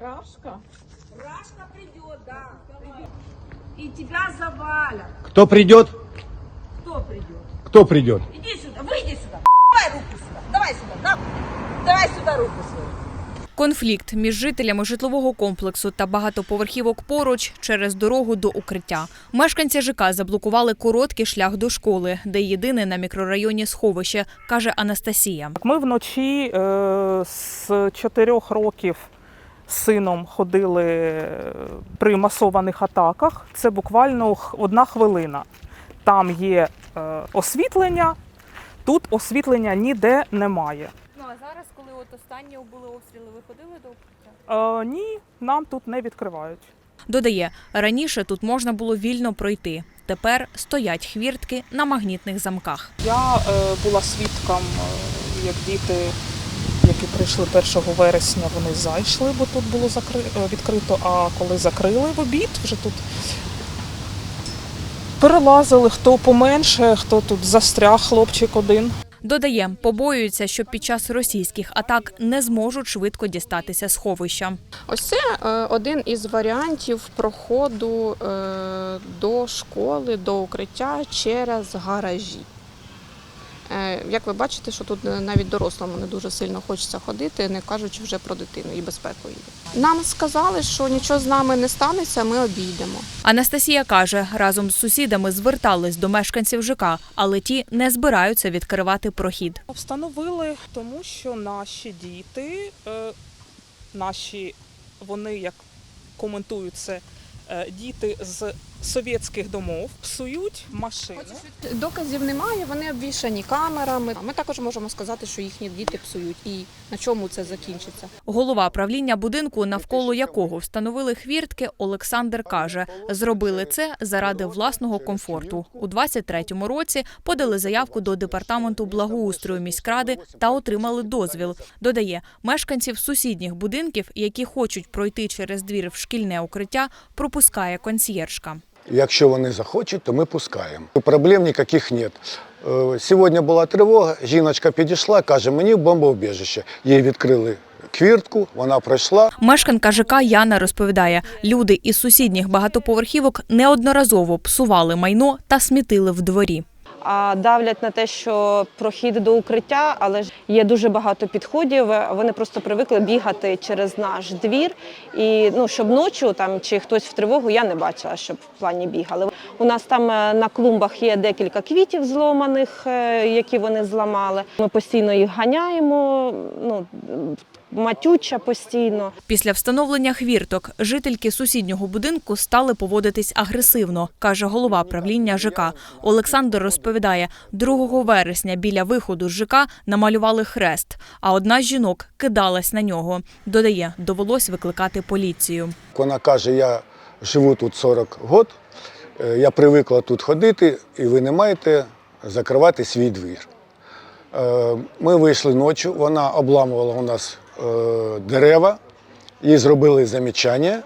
Рашка? Рашка придет, да. И тебя завалят. Кто придет? Кто придет? Кто придет? Иди сюда, выйди сюда. Давай руку сюда. Давай сюда. да. Давай сюда руку свою. Конфлікт між жителями житлового комплексу та багатоповерхівок поруч через дорогу до укриття. Мешканці ЖК заблокували короткий шлях до школи, де єдине на мікрорайоні сховище, каже Анастасія. Ми вночі е, з чотирьох років сином ходили е, при масованих атаках. Це буквально одна хвилина. Там є е, освітлення, тут освітлення ніде немає. Ну а зараз, коли от останні були обстріли, ви ходили до укриття? Е, ні, нам тут не відкривають. Додає, раніше тут можна було вільно пройти. Тепер стоять хвіртки на магнітних замках. Я е, була свідком, е, як діти, які прийшли 1 вересня, вони зайшли, бо тут було закри... е, відкрито. А коли закрили в обід, вже тут перелазили хто поменше, хто тут застряг, хлопчик один. Додає, побоюються, що під час російських атак не зможуть швидко дістатися сховища. Ось це е, один із варіантів проходу е, до школи, до укриття через гаражі. Е, Як ви бачите, що тут навіть дорослому не дуже сильно хочеться ходити, не кажучи вже про дитину і безпеку її. Нам сказали, що нічого з нами не станеться, ми обійдемо. Анастасія каже, разом з сусідами звертались до мешканців ЖК, але ті не збираються відкривати прохід. Встановили, тому що наші діти, е, наші, вони як коментують це, е, діти з совєтських домов псують машини. Доказів немає, вони обвішані камерами. Ми також можемо сказати, що їхні діти псують. І на чому це закінчиться? Голова правління будинку, навколо якого встановили хвіртки, Олександр каже, зробили це заради власного комфорту. У 23-му році подали заявку до департаменту благоустрою міськради та отримали дозвіл. Додає, мешканців сусідніх будинків, які хочуть пройти через двір в шкільне укриття, пропускає консьєржка. Якщо вони захочуть, то ми пускаємо. Проблем ніяких нет. Е, Сьогодні була тривога, жіночка підійшла, каже, мені в бомбоубіжище. Їй відкрили квіртку, вона пройшла. Мешканка ЖК Яна розповідає, люди із сусідніх багатоповерхівок неодноразово псували майно та смітили в дворі. А давлять на те, що прохід до укриття, але ж є дуже багато підходів. Вони просто привикли бігати через наш двір. І ну, щоб ночі там чи хтось в тривогу, я не бачила, щоб в плані бігали. У нас там е, на клумбах є декілька квітів зломаних, е, які вони зламали. Ми постійно їх ганяємо. Ну матюча постійно. Після встановлення хвірток жительки сусіднього будинку стали поводитись агресивно, каже голова правління ЖК. Олександр розповідає, 2 вересня біля виходу з ЖК намалювали хрест, а одна з жінок кидалась на нього. Додає, довелось викликати поліцію. Вона каже, я живу тут 40 років, я привикла тут ходити, і ви не маєте закривати свій двір. Е, Ми вийшли ночі, вона обламувала у нас е, дерева, їй зробили замічання.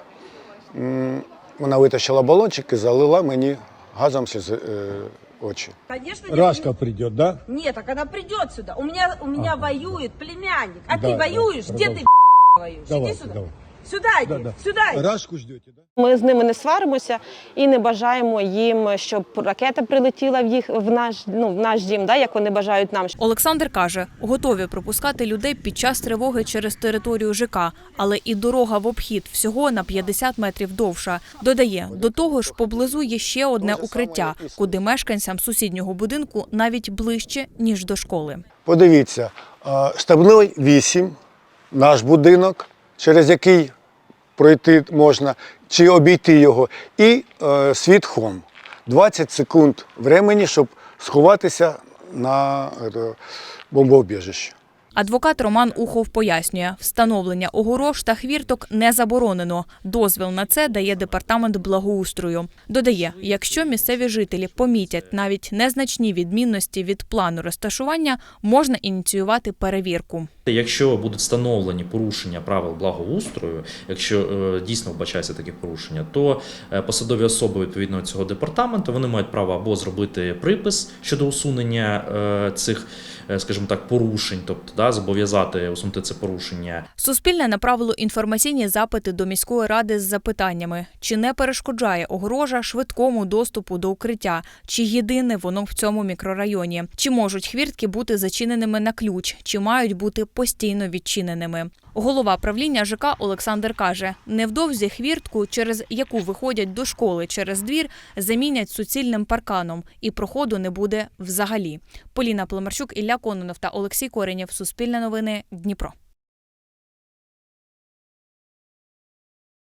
Вона витащила балончик і залила мені газом сльози, Конечно, очі. Конечно, не придет, да? Нет, так она придет сюда. У меня, у меня воюет племянник. А Да, ты да, воюешь? Где ты воюешь? Иди сюда. Сюда иди, сюда иди. Рашку ждете, да? Ми з ними не сваримося і не бажаємо їм, щоб ракета прилетіла в їх в наш ну в наш дім, да, як вони бажають нам. Олександр каже, готові пропускати людей під час тривоги через територію ЖК, але і дорога в обхід всього на 50 метрів довша. Додає, до того ж поблизу є ще одне укриття, куди мешканцям сусіднього будинку навіть ближче ніж до школи. Подивіться, штабний 8, наш будинок, через який пройти можна, чи обійти його, і е, світ хом. 20 секунд времени, щоб сховатися на е, бомбоубіжище. Адвокат Роман Ухов пояснює, встановлення огорож та хвірток не заборонено. Дозвіл на це дає департамент благоустрою. Додає, якщо місцеві жителі помітять навіть незначні відмінності від плану розташування, можна ініціювати перевірку. Якщо будуть встановлені порушення правил благоустрою, якщо е, дійсно вбачається таке порушення, то е, посадові особи відповідно цього департаменту вони мають право або зробити припис щодо усунення е, цих, скажімо так, порушень, тобто да, зобов'язати усунути це порушення. Суспільне направило інформаційні запити до міської ради з запитаннями: чи не перешкоджає огорожа швидкому доступу до укриття, чи єдине воно в цьому мікрорайоні, чи можуть хвіртки бути зачиненими на ключ, чи мають бути постійно відчиненими. Голова правління ЖК Олександр каже: невдовзі хвіртку, через яку виходять до школи через двір, замінять суцільним парканом, і проходу не буде взагалі. Поліна Пломарчук, Ілля Кононов та Олексій Коренєв. Суспільне новини Дніпро.